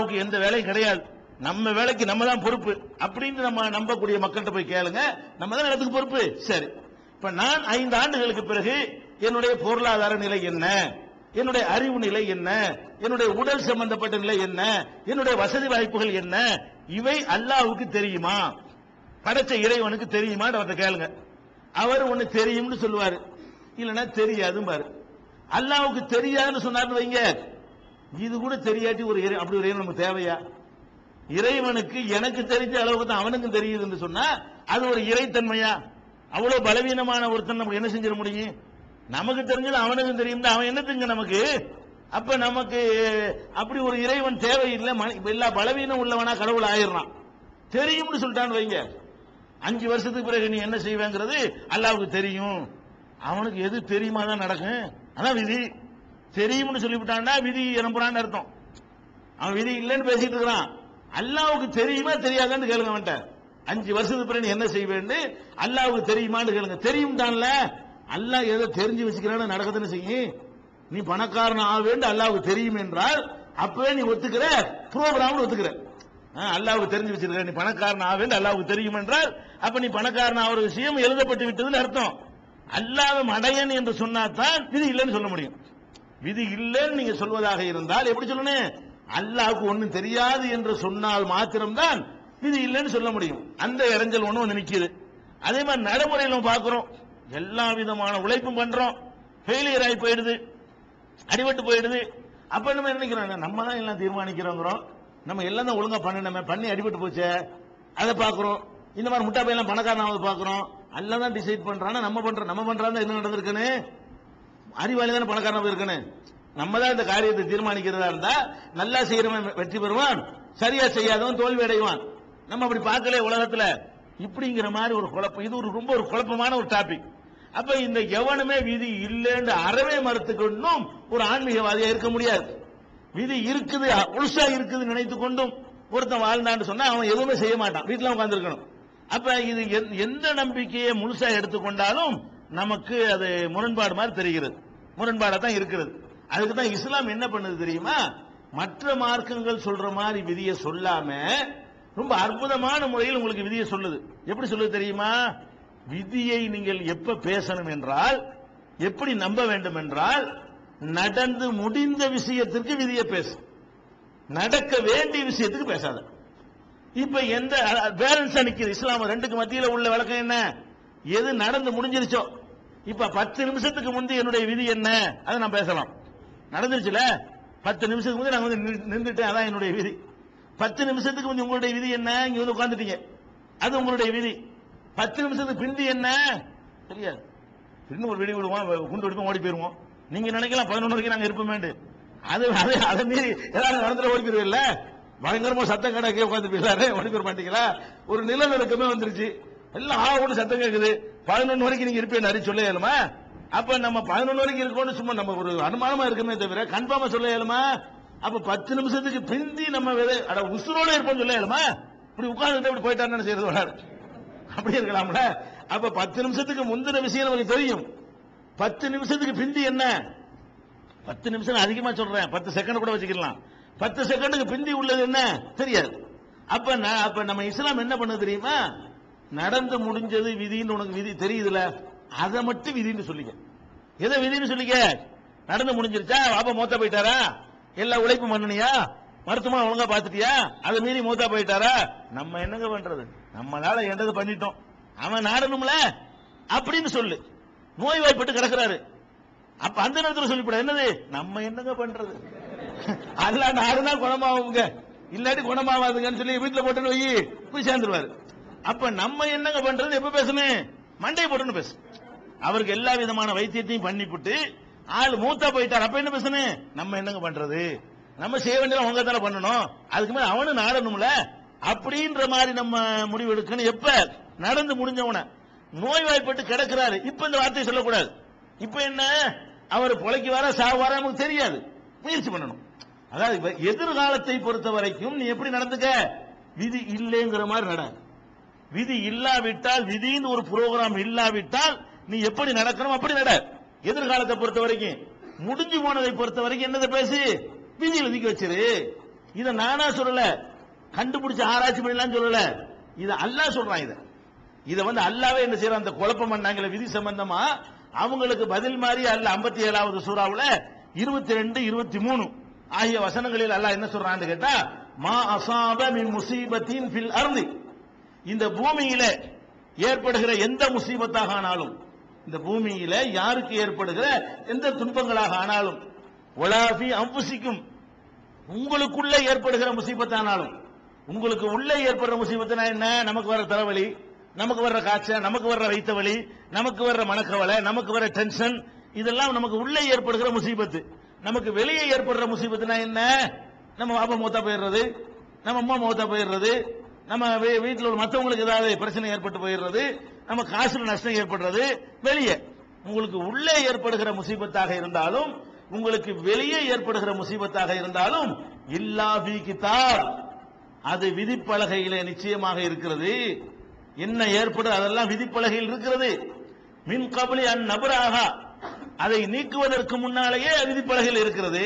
நமக்கு எந்த வேலையும் கிடையாது. நம்ம வேலைக்கு நம்ம தான் பொறுப்பு. அப்படின்னு நம்ம நம்பக்கூடிய மக்கள்கிட்ட போய் கேளுங்க. நம்ம தான் இடத்துக்கு பொறுப்பு. சரி. இப்ப நான் ஐந்து ஆண்டுகளுக்கு பிறகு என்னுடைய பொருளாதார நிலை என்ன? என்னுடைய அறிவு நிலை என்ன? என்னுடைய உடல் சம்பந்தப்பட்ட நிலை என்ன? என்னுடைய வசதி வாய்ப்புகள் என்ன? இவை அல்லாவுக்கு தெரியுமா? படைச்ச இறைவனுக்கு தெரியுமான்னு அவர்கிட்ட கேளுங்க. அவர் ஒண்ணு தெரியும்னு சொல்லுவாரு. இல்லைன்னா தெரியாதும் பாரு தெரியாதுன்னு சொன்னார்னு வைங்க. இது கூட தெரியாட்டி ஒரு இறை அப்படி ஒரு இறைவன் நமக்கு தேவையா? இறைவனுக்கு எனக்கு தெரிஞ்ச அளவுக்கு தான் அவனுக்கும் தெரியுதுன்னு சொன்னா அது ஒரு இறைத்தன்மையா? அவ்வளவு பலவீனமான ஒருத்தன் நமக்கு என்ன செஞ்சிட முடியும்? நமக்கு தெரிஞ்சது அவனுக்கும் தெரியும் அவன் என்ன தெரிஞ்ச நமக்கு? அப்ப நமக்கு அப்படி ஒரு இறைவன் தேவையில்லை எல்லா பலவீனம் உள்ளவனா கடவுள் ஆயிடுறான். தெரியும்னு சொல்லிட்டான்னு வைங்க. அஞ்சு வருஷத்துக்கு பிறகு நீ என்ன செய்வேங்கிறது அல்லாவுக்கு தெரியும். அவனுக்கு எது தெரியுமா தான் நடக்கும். அதான் விதி. தெரியும்னு சொல்லிவிட்டான்னா விதி நம்புறான்னு அர்த்தம். அவன் விதி இல்லைன்னு பேசிட்டு இருக்கிறான். அல்லாவுக்கு தெரியுமா தெரியாதான்னு கேளுங்க அவன்கிட்ட. அஞ்சு வருஷத்துக்கு பிறகு நீ என்ன செய்வேன்னு அல்லாவுக்கு தெரியுமான்னு கேளுங்க. தெரியும் தான்ல. அல்லாஹ் ஏதோ தெரிஞ்சு வச்சுக்கிறான்னு நடக்குதுன்னு செய்யும். நீ பணக்காரன் ஆவேன்னு அல்லாவுக்கு தெரியும் என்றால் அப்பவே நீ ஒத்துக்கிற ப்ரோக்ராம் ஒத்துக்கிற. ஆ, அல்லாவுக்கு தெரிஞ்சு வச்சிருக்க நீ பணக்காரன் ஆவேன்னு அல்லாவுக்கு தெரியும் என்றால் அப்ப நீ பணக்காரன் ஆகிற விஷயம் எழுதப்பட்டு விட்டதுன்னு அர்த்தம். அல்லாத மடையன் என்று சொன்னாதான் இது இல்லைன்னு சொல்ல முடியும். விதி இல்லைன்னு நீங்க சொல்வதாக இருந்தால் எப்படி சொல்லணும்? அல்லாவுக்கு ஒண்ணும் தெரியாது என்று சொன்னால் மாத்திரம்தான் விதி இல்லைன்னு சொல்ல முடியும். அந்த இடைஞ்சல் ஒண்ணு வந்து நிக்குது. அதே மாதிரி நடைமுறையில பாக்குறோம் எல்லா விதமான உழைப்பும் பண்றோம். ஃபெயிலியர் ஆகி போயிடுது. அடிபட்டு போயிடுது. அப்ப நம்ம என்ன நினைக்கிறோம்? நம்ம தான் எல்லாம் தீர்மானிக்கிறோங்கிறோம். நம்ம எல்லாம் தான் ஒழுங்கா பண்ணணுமே. பண்ணி அடிபட்டு போச்சே. அதை பாக்குறோம் இந்த மாதிரி முட்டா பையெல்லாம் பணக்காரனாவது பார்க்கிறோம். அல்ல தான் டிசைட் பண்றானா நம்ம பண்றோம். நம்ம பண்றாங்க என்ன நடந்திருக்குன்னு? அறிவாளி தானே பணக்காரனாக இருக்கணும். நம்ம தான் இந்த காரியத்தை தீர்மானிக்கிறதா இருந்தா நல்லா செய்யறவன் வெற்றி பெறுவான். சரியா செய்யாதவன் தோல்வி அடைவான். நம்ம அப்படி பார்க்கல உலகத்துல. இப்படிங்கிற மாதிரி ஒரு குழப்பம். இது ஒரு ரொம்ப ஒரு குழப்பமான ஒரு டாபிக் அப்ப இந்த எவனுமே விதி இல்லைன்னு அறவே மறுத்துக்கொண்டும் ஒரு ஆன்மீகவாதியா இருக்க முடியாது. விதி இருக்குது முழுசா இருக்குது நினைத்து கொண்டும் ஒருத்தன் வாழ்ந்தான்னு சொன்னா அவன் எதுவுமே செய்ய மாட்டான். வீட்டுல உட்காந்துருக்கணும் அப்ப இது எந்த நம்பிக்கையை முழுசா எடுத்துக்கொண்டாலும் நமக்கு அது முரண்பாடு மாதிரி தெரிகிறது. முரண்பாடாக தான் இருக்கிறது அதுக்கு தான் இஸ்லாம் என்ன பண்ணுது தெரியுமா? மற்ற மார்க்கங்கள் சொல்ற மாதிரி விதியை சொல்லாம ரொம்ப அற்புதமான முறையில் உங்களுக்கு விதியை சொல்லுது. எப்படி சொல்லுது தெரியுமா? விதியை நீங்கள் எப்ப பேசணும் என்றால் எப்படி நம்ப வேண்டும் என்றால் நடந்து முடிந்த விஷயத்திற்கு விதியை பேசு. நடக்க வேண்டிய விஷயத்துக்கு பேசாத. இப்ப எந்த பேலன்ஸ் நிக்குது? இஸ்லாம் ரெண்டுக்கு மத்தியில் உள்ள வழக்கம் என்ன? எது நடந்து முடிஞ்சிருச்சோ இப்ப பத்து நிமிஷத்துக்கு முந்தி என்னுடைய விதி என்ன? அதை நான் பேசலாம். நடந்துருச்சுல? பத்து நிமிஷத்துக்கு முந்தி நான் வந்து நின்றுட்டேன். அதான் என்னுடைய விதி. பத்து நிமிஷத்துக்கு முந்தைய உங்களுடைய விதி என்ன? இங்க வந்து உட்காந்துட்டீங்க அது உங்களுடைய விதி. பத்து நிமிஷத்துக்கு பிந்தி என்ன? தெரியாது. இன்னும் ஒரு வெடி விடுவோம். குண்டு வெடிப்போம் ஓடி போயிருவோம். நீங்க நினைக்கலாம் பதினொன்று வரைக்கும் நாங்க இருப்போமேண்டு அது அது அதை மீறி ஏதாவது நடந்துட ஓடி போயிருவில்ல பயங்கரமா சத்தம் கடை உட்காந்து போயிடலாரு ஓடி போயிட மாட்டீங்களா? ஒரு நிலநடுக்கமே வந்துருச்சு. எல்லாம் ஆ ஒன்று சத்தம் கேட்குது பதினொன்று வரைக்கும் நீங்க இருப்பேன் அறி சொல்ல இயலுமா? அப்ப நம்ம பதினொன்று வரைக்கும் இருக்கோம்னு சும்மா நம்ம ஒரு அனுமானமா இருக்கமே தவிர கன்ஃபார்மா சொல்ல இயலுமா? அப்ப பத்து நிமிஷத்துக்கு பிந்தி நம்ம அட உசுரோட இருப்போம் சொல்ல இயலுமா? இப்படி உட்கார்ந்துட்டு இப்படி போயிட்டாருன்னு செய்யறது வராது அப்படி இருக்கலாம்ல? அப்ப பத்து நிமிஷத்துக்கு முந்தின விஷயம் நமக்கு தெரியும். பத்து நிமிஷத்துக்கு பிந்தி என்ன? பத்து நிமிஷம் அதிகமா சொல்றேன். பத்து செகண்ட் கூட வச்சுக்கலாம். பத்து செகண்டுக்கு பிந்தி உள்ளது என்ன? தெரியாது. அப்ப நான் அப்ப நம்ம இஸ்லாம் என்ன பண்ண தெரியுமா? நடந்து முடிஞ்சது விதின்னு உனக்கு விதி தெரியுதுல? அதை மட்டும் விதின்னு சொல்லிக்க. எதை விதின்னு சொல்லிக்க? நடந்து முடிஞ்சிருச்சா? பாப்பா மூத்தா போயிட்டாரா? எல்லா உழைப்பும் பண்ணனியா? மருத்துவமா ஒழுங்கா பாத்துட்டியா அதை மீறி மூத்தா போயிட்டாரா? நம்ம என்னங்க பண்றது? நம்மளால என்னது பண்ணிட்டோம். அவன் நாடணும்ல? அப்படின்னு சொல்லு. நோய் வாய்ப்பட்டு கிடக்குறாரு. அப்ப அந்த நேரத்தில் சொல்லிவிட என்னது? நம்ம என்னங்க பண்றது? அல்ல நாடுனா குணமாவுங்க இல்லாட்டி குணமாவாதுங்கன்னு சொல்லி வீட்டுல போட்டு போய் போய் சேர்ந்துருவாரு. அப்ப நம்ம என்னங்க பண்றது? எப்ப பேசணும் மண்டை போட்டுன்னு பேசு. அவருக்கு எல்லா விதமான வைத்தியத்தையும் பண்ணிவிட்டு ஆள் மூத்தா போயிட்டார். அப்ப என்ன பேசணும் நம்ம என்னங்க பண்றது? நம்ம செய்ய வேண்டியது அவங்க தானே பண்ணணும். அதுக்கு மேல அவனு நாடணும்ல? அப்படின்ற மாதிரி நம்ம முடிவு எடுக்கணும். எப்ப? நடந்து முடிஞ்சவன. நோய்வாய்ப்பட்டு கிடக்கிறாரு. இப்ப இந்த வார்த்தையை சொல்லக்கூடாது. இப்ப என்ன? அவர் பொழைக்கு வர சாவார நமக்கு தெரியாது. முயற்சி பண்ணணும். அதாவது எதிர்காலத்தை பொறுத்த வரைக்கும் நீ எப்படி நடந்துக்க? விதி இல்லைங்கிற மாதிரி நட. விதி இல்லாவிட்டால் விதின்னு ஒரு புரோகிராம் இல்லாவிட்டால் நீ எப்படி நடக்கணும் அப்படி நட. எதிர்காலத்தை பொறுத்த வரைக்கும். முடிஞ்சு போனதை பொறுத்த வரைக்கும் என்னதை பேசு? விதியில் ஒதுக்கி வச்சிரு. இத நானா சொல்லல. கண்டுபிடிச்ச ஆராய்ச்சி பண்ணலாம் சொல்லல. இத அல்லாஹ் சொல்றான் இத. இத வந்து அல்லாவே என்ன செய்யறான்? அந்த குழப்பம் பண்ணாங்களே விதி சம்பந்தமா? அவங்களுக்கு பதில் மாதிரி அல்ல 57வது ஏழாவது சூறாவுல இருபத்தி ரெண்டு இருபத்தி மூணு ஆகிய வசனங்களில் அல்லாஹ் என்ன சொல்றான்னு கேட்டா மா அசாப மின் முசீபத்தின் பில் அர்தி. இந்த பூமியில ஏற்படுகிற எந்த முசீபத்தாக ஆனாலும் இந்த பூமியில யாருக்கு ஏற்படுகிற எந்த துன்பங்களாக ஆனாலும் உலாபி அம்புசிக்கும் உங்களுக்குள்ள ஏற்படுகிற முசீபத்தானாலும் உங்களுக்கு உள்ளே ஏற்படுற முசீபத்துனா என்ன? நமக்கு வர தலைவலி நமக்கு வர்ற காய்ச்சல் நமக்கு வர்ற வைத்த வலி நமக்கு வர்ற மனக்கவலை நமக்கு வர டென்ஷன் இதெல்லாம் நமக்கு உள்ளே ஏற்படுகிற முசீபத்து. நமக்கு வெளியே ஏற்படுற முசீபத்துனா என்ன? நம்ம பாப்பா மூத்தா போயிடுறது நம்ம அம்மா மூத்தா போயிடுறது நம்ம வீட்டில் உள்ள மற்றவங்களுக்கு ஏதாவது பிரச்சனை ஏற்பட்டு போயிடுறது நம்ம காசுல நஷ்டம் ஏற்படுறது வெளியே. உங்களுக்கு உள்ளே ஏற்படுகிற முசீபத்தாக இருந்தாலும் உங்களுக்கு வெளியே ஏற்படுகிற முசீபத்தாக இருந்தாலும் இல்லா பி கிதாப் அது விதிப்பலகையிலே நிச்சயமாக இருக்கிறது. என்ன ஏற்படுது அதெல்லாம் விதிப்பலகையில் இருக்கிறது. மின் கபலி அந் நபராக அதை நீக்குவதற்கு முன்னாலேயே விதிப்பலகையில் இருக்கிறது.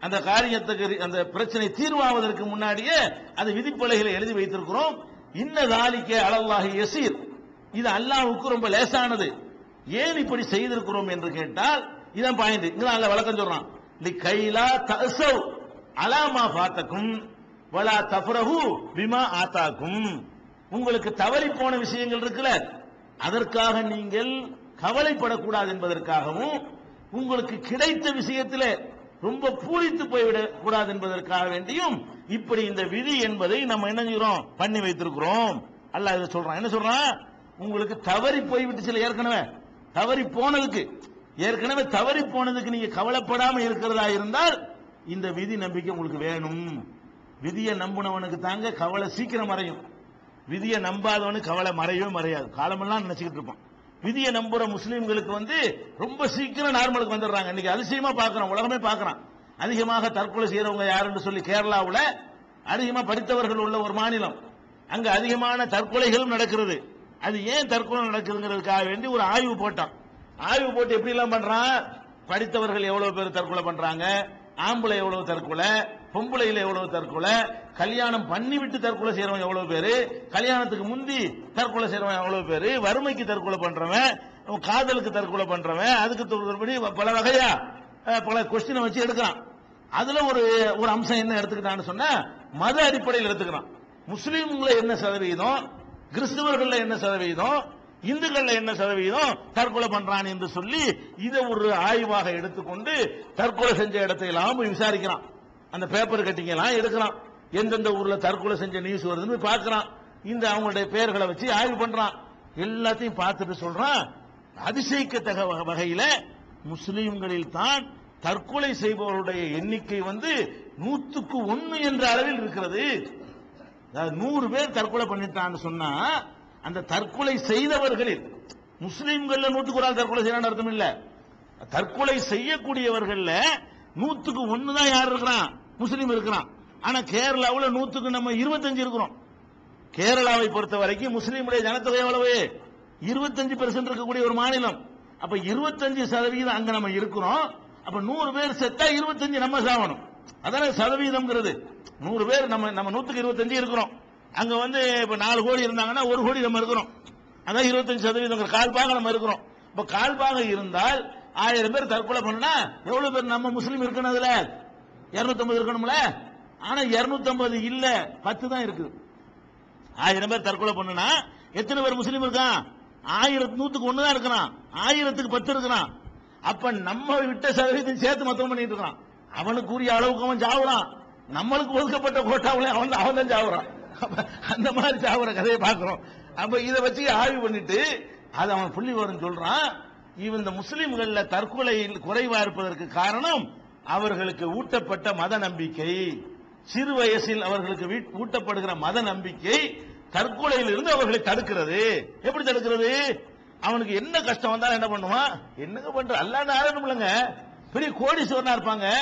அந்த காரியத்துக்கு அந்த பிரச்சனை தீர்வாவதற்கு முன்னாடியே அது விதிப்பலகையில் எழுதி வைத்திருக்கிறோம். இன்ன தாலிக்க அலல்லாஹி யசீர். இது அல்லாஹுக்கு ரொம்ப லேசானது. ஏன் இப்படி செய்திருக்கிறோம் என்று கேட்டால் இதான் பாயிண்ட் இங்க அல்ல வழக்கம் சொல்றான். லி கைலா தசவ் அலாமா பாத்தக்கும் வலா தஃப்ரஹு பிமா ஆத்தாக்கும். உங்களுக்கு தவறி போன விஷயங்கள் இருக்குல்ல அதற்காக நீங்கள் கவலைப்படக்கூடாது என்பதற்காகவும் உங்களுக்கு கிடைத்த விஷயத்திலே ரொம்ப பூரித்து போய்விட கூடாது என்பதற்காக வேண்டியும் இப்படி இந்த விதி என்பதை நம்ம என்ன செய்கிறோம்? பண்ணி வைத்திருக்கிறோம். அல்ல இதை சொல்றான். என்ன சொல்றான்? உங்களுக்கு தவறி போய்விட்டு சில ஏற்கனவே தவறி போனதுக்கு ஏற்கனவே தவறி போனதுக்கு நீங்க கவலைப்படாம இருக்கிறதா இருந்தால் இந்த விதி நம்பிக்கை உங்களுக்கு வேணும். விதியை நம்பினவனுக்கு தாங்க கவலை சீக்கிரம் மறையும். விதியை நம்பாதவனுக்கு கவலை மறையவே மறையாது. காலமெல்லாம் நினைச்சுக்கிட்டு இருப்பான். விதியை நம்புற முஸ்லீம்களுக்கு வந்து ரொம்ப சீக்கிரம் நார்மலுக்கு வந்துடுறாங்க. இன்னைக்கு அதிசயமா பாக்குறோம் உலகமே பாக்குறான் அதிகமாக தற்கொலை செய்யறவங்க யாருன்னு சொல்லி கேரளாவில் அதிகமா படித்தவர்கள் உள்ள ஒரு மாநிலம். அங்க அதிகமான தற்கொலைகளும் நடக்கிறது. அது ஏன் தற்கொலை நடக்குதுங்கிறதுக்காக வேண்டி ஒரு ஆய்வு போட்டான். ஆய்வு போட்டு எப்படி எல்லாம் பண்றான்? படித்தவர்கள் எவ்வளவு பேர் தற்கொலை பண்றாங்க? ஆம்பளை எவ்வளவு தற்கொலை? பொம்பளையில எவ்வளவு தற்கொலை கல்யாணம் பண்ணி விட்டு தற்கொலை செய்யறவன் எவ்வளவு பேரு கல்யாணத்துக்கு முந்தி தற்கொலை செய்யறவன் எவ்வளவு பேரு வறுமைக்கு தற்கொலை பண்றவன் காதலுக்கு தற்கொலை பண்றவன் அதுக்கு தற்கொலை பல வகையா பல கொஸ்டினை வச்சு எடுக்கிறான். அதுல ஒரு ஒரு அம்சம் என்ன எடுத்துக்கிட்டான்னு சொன்னா மத அடிப்படையில் எடுத்துக்கிறான். முஸ்லீம்ல என்ன சதவீதம் கிறிஸ்தவர்கள்ல என்ன சதவீதம் இந்துக்கள்ல என்ன சதவீதம் தற்கொலை பண்றான் என்று சொல்லி இதை ஒரு ஆய்வாக எடுத்துக்கொண்டு தற்கொலை செஞ்ச இடத்தை எல்லாம் போய் விசாரிக்கிறான். அந்த பேப்பர் கட்டிங்கெல்லாம் எடுக்கிறான். எந்தெந்த ஊர்ல தற்கொலை செஞ்ச நியூஸ் வருதுன்னு பார்க்கறான். இந்த அவங்களுடைய பெயர்களை வச்சு ஆய்வு பண்றான். எல்லாத்தையும் பார்த்துட்டு சொல்றான் அதிசயிக்கத்தக வகையில முஸ்லீம்களில் தான் தற்கொலை செய்பவருடைய எண்ணிக்கை வந்து நூத்துக்கு ஒன்னு என்ற அளவில் இருக்கிறது. நூறு பேர் தற்கொலை பண்ணிட்டான்னு சொன்னா அந்த தற்கொலை செய்தவர்களில் முஸ்லிம்கள்ல நூத்துக்கு ஒரு ஆள் தற்கொலை செய்யறான்னு அர்த்தம் இல்ல. தற்கொலை செய்யக்கூடியவர்கள்ல நூத்துக்கு ஒன்னு தான் யார் இருக்கிறான்? முஸ்லீம் இருக்கிறான். ஆனா கேரளாவில் நூத்துக்கு நம்ம இருபத்தஞ்சு இருக்கிறோம். கேரளாவை பொறுத்த வரைக்கும் முஸ்லீமுடைய ஜனத்தொகை எவ்வளவு? இருபத்தஞ்சு பெர்சென்ட் இருக்கக்கூடிய ஒரு மாநிலம். அப்ப இருபத்தஞ்சு சதவீதம் அங்க நம்ம இருக்கிறோம். அப்ப நூறு பேர் செத்தா இருபத்தஞ்சு நம்ம சாவணும். அதான சதவீதம்ங்கிறது. நூறு பேர் நம்ம நம்ம நூத்துக்கு இருபத்தஞ்சு இருக்கிறோம். அங்க வந்து இப்ப நாலு கோடி இருந்தாங்கன்னா ஒரு கோடி நம்ம இருக்கிறோம். அதான் இருபத்தஞ்சு சதவீதம் கால் பாக நம்ம இருக்கிறோம். இப்ப கால் பாக இருந்தால் ஆயிரம் பேர் தற்கொலை பண்ணா எவ்வளவு பேர் நம்ம முஸ்லீம் இருக்கணும் அதுல? இருநூத்தம்பது இருக்கணும்ல? ஆனா இருநூத்தம்பது இல்ல பத்து தான் இருக்குது ஆயிரம் பேர் தற்கொலை பண்ணுனா எத்தனை பேர் முஸ்லீம் இருக்கான்? ஆயிரத்து நூத்துக்கு ஒண்ணு தான் இருக்கிறான் ஆயிரத்துக்கு பத்து இருக்கிறான் அப்ப நம்ம விட்ட சதவீதம் சேர்த்து மொத்தம் பண்ணிட்டு இருக்கான். அவனுக்கு உரிய அளவுக்கு அவன் சாவுறான். நம்மளுக்கு ஒதுக்கப்பட்ட கோட்டாவில அவன் அவன் தான் சாவுறான். அந்த மாதிரி சாவுற கதையை பார்க்கிறோம். அப்ப இதை வச்சு ஆய்வு பண்ணிட்டு அது அவன் புள்ளி வரும் சொல்றான். இவன் இந்த முஸ்லிம்கள்ல தற்கொலையில் குறைவா இருப்பதற்கு காரணம் அவர்களுக்கு ஊட்டப்பட்ட மத நம்பிக்கை. சிறு வயசில் அவர்களுக்கு வீட்- ஊட்டப்படுகிற மத நம்பிக்கை தற்கொலையிலிருந்து அவர்களை தடுக்கிறது. எப்படி தடுக்கிறது? அவனுக்கு என்ன கஷ்டம் வந்தாலும் என்ன பண்ணுவான்? என்னங்க பண்ற? அல்லான்னு ஆரம்பலங்க பெரிய கோடீஸ்வரனா இருப்பாங்க.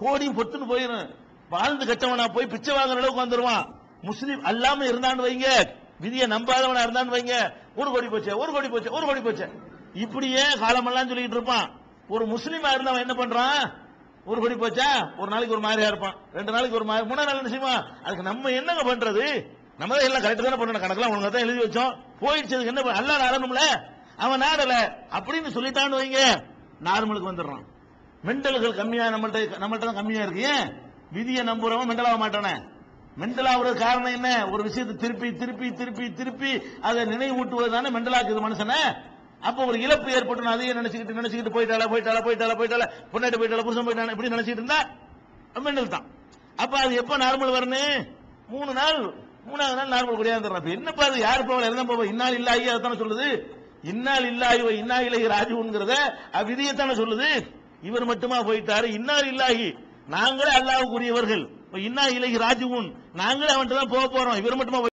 கோடியும் பொத்துன்னு போயிடும் வாழ்ந்து கட்டவனா போய் பிச்சை வாங்குற அளவுக்கு வந்துருவான். முஸ்லீம் அல்லாம இருந்தான்னு வைங்க. விதியை நம்பாதவனா இருந்தான்னு வைங்க. ஒரு கோடி போச்சு ஒரு கோடி போச்சு ஒரு கோடி போச்சு. இப்படியே காலமெல்லாம் சொல்லிட்டு இருப்பான். ஒரு முஸ்லீமா இருந்தவன் என்ன பண்றான்? ஒரு படி போச்சா? ஒரு நாளைக்கு ஒரு மாதிரியா இருப்பான். ரெண்டு நாளைக்கு ஒரு மாதிரி மூணாவது நாள் என்ன செய்வான்? அதுக்கு நம்ம என்னங்க பண்றது? நம்ம தான் எல்லாம் கரெக்டாக தானே பண்ணணும். கணக்கெல்லாம் உனக்கு தான் எழுதி வச்சோம். போயிடுச்சு அதுக்கு என்ன அல்ல நாடணும்ல அவன் நாடல. அப்படின்னு சொல்லிட்டான்னு வைங்க. நார்மலுக்கு வந்துடுறான். மெண்டல்கள் கம்மியா நம்மள்ட்ட நம்மள்ட்ட தான் கம்மியா இருக்கு. ஏன்? விதியை நம்புறவன் மெண்டலாக மாட்டானே. மெண்டல் ஆகுறது காரணம் என்ன? ஒரு விஷயத்தை திருப்பி திருப்பி திருப்பி திருப்பி அதை நினைவூட்டுவது தானே மெண்டலாக்குது மனுஷனை. அப்ப ஒரு இழப்பு ஏற்பட்டு அதையே நினைச்சுக்கிட்டு நினைச்சுக்கிட்டு போயிட்டால போயிட்டால போயிட்டால போயிட்டால பொண்டாட்டி போயிட்டால புருஷன் போயிட்டால இப்படி நினைச்சிட்டு இருந்தா மெண்டல் தான். அப்ப அது எப்ப நார்மல் வரணும் மூணு நாள். மூணாவது நாள் நார்மல் குடியாந்துடுறான் இப்ப என்னப்பா அது? யார் போவல இருந்தா போவ இன்னால் இல்லாயி அதான சொல்லுது? இன்னால் இல்லாயி இன்னா இலகி ராஜுங்கிறத அவ்விதியத்தானே சொல்லுது? இவர் மட்டுமா போயிட்டாரு? இன்னால் இல்லாஹி நாங்களே அல்லாவுக்குரியவர்கள். இன்னா இலகி ராஜுவும் நாங்களே அவன்கிட்ட தான் போக போறோம். இவர் மட்டுமா